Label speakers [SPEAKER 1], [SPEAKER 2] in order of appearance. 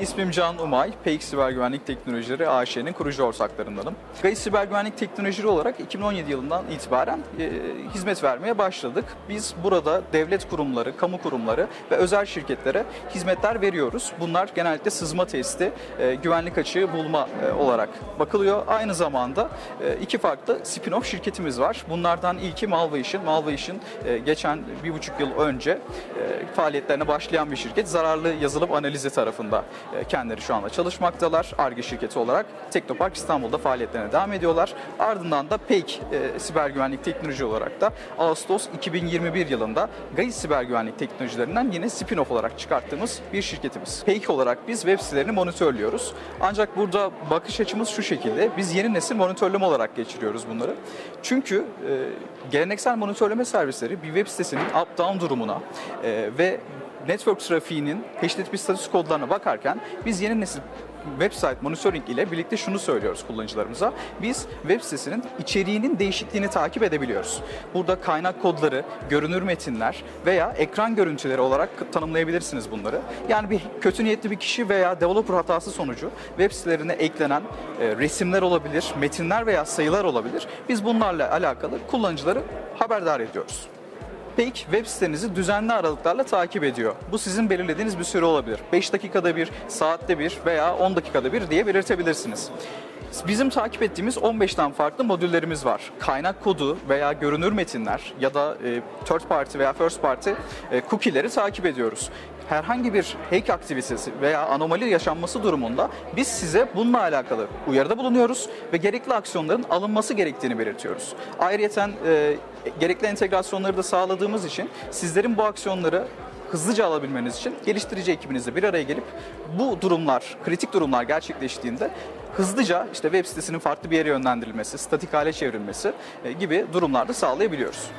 [SPEAKER 1] İsmim Can Umay, PX Siber Güvenlik Teknolojileri AŞ'nin kurucu ortaklarındanım. Gayet Siber Güvenlik Teknolojileri olarak 2017 yılından itibaren e, hizmet vermeye başladık. Biz burada devlet kurumları, kamu kurumları ve özel şirketlere hizmetler veriyoruz. Bunlar genellikle sızma testi, e, güvenlik açığı bulma e, olarak bakılıyor. Aynı zamanda e, iki farklı spin-off şirketimiz var. Bunlardan ilki Malvision. Malvision e, geçen bir buçuk yıl önce e, faaliyetlerine başlayan bir şirket. Zararlı yazılım analizi tarafında kendileri şu anda çalışmaktalar. ARGE şirketi olarak Teknopark İstanbul'da faaliyetlerine devam ediyorlar. Ardından da PEIK e, Siber Güvenlik Teknoloji olarak da Ağustos 2021 yılında Gayet Siber Güvenlik Teknolojilerinden yine spin-off olarak çıkarttığımız bir şirketimiz. PEIK olarak biz web sitelerini monitörlüyoruz. Ancak burada bakış açımız şu şekilde. Biz yeni nesil monitörleme olarak geçiriyoruz bunları. Çünkü e, geleneksel monitörleme servisleri bir web sitesinin up-down durumuna e, ve network trafiğinin HTTP status kodlarına bakarken biz yeni nesil website monitoring ile birlikte şunu söylüyoruz kullanıcılarımıza. Biz web sitesinin içeriğinin değişikliğini takip edebiliyoruz. Burada kaynak kodları, görünür metinler veya ekran görüntüleri olarak tanımlayabilirsiniz bunları. Yani bir kötü niyetli bir kişi veya developer hatası sonucu web sitelerine eklenen e, resimler olabilir, metinler veya sayılar olabilir. Biz bunlarla alakalı kullanıcıları haberdar ediyoruz. Peki web sitenizi düzenli aralıklarla takip ediyor. Bu sizin belirlediğiniz bir süre olabilir. 5 dakikada bir, saatte bir veya 10 dakikada bir diye belirtebilirsiniz. Bizim takip ettiğimiz 15'ten farklı modüllerimiz var. Kaynak kodu veya görünür metinler ya da e, third party veya first party e, cookie'leri takip ediyoruz. Herhangi bir hack aktivitesi veya anomali yaşanması durumunda biz size bununla alakalı uyarıda bulunuyoruz ve gerekli aksiyonların alınması gerektiğini belirtiyoruz. Ayrıca e, gerekli entegrasyonları da sağladığımız için sizlerin bu aksiyonları hızlıca alabilmeniz için geliştirici ekibinizle bir araya gelip bu durumlar, kritik durumlar gerçekleştiğinde hızlıca işte web sitesinin farklı bir yere yönlendirilmesi, statik hale çevrilmesi e, gibi durumlarda sağlayabiliyoruz.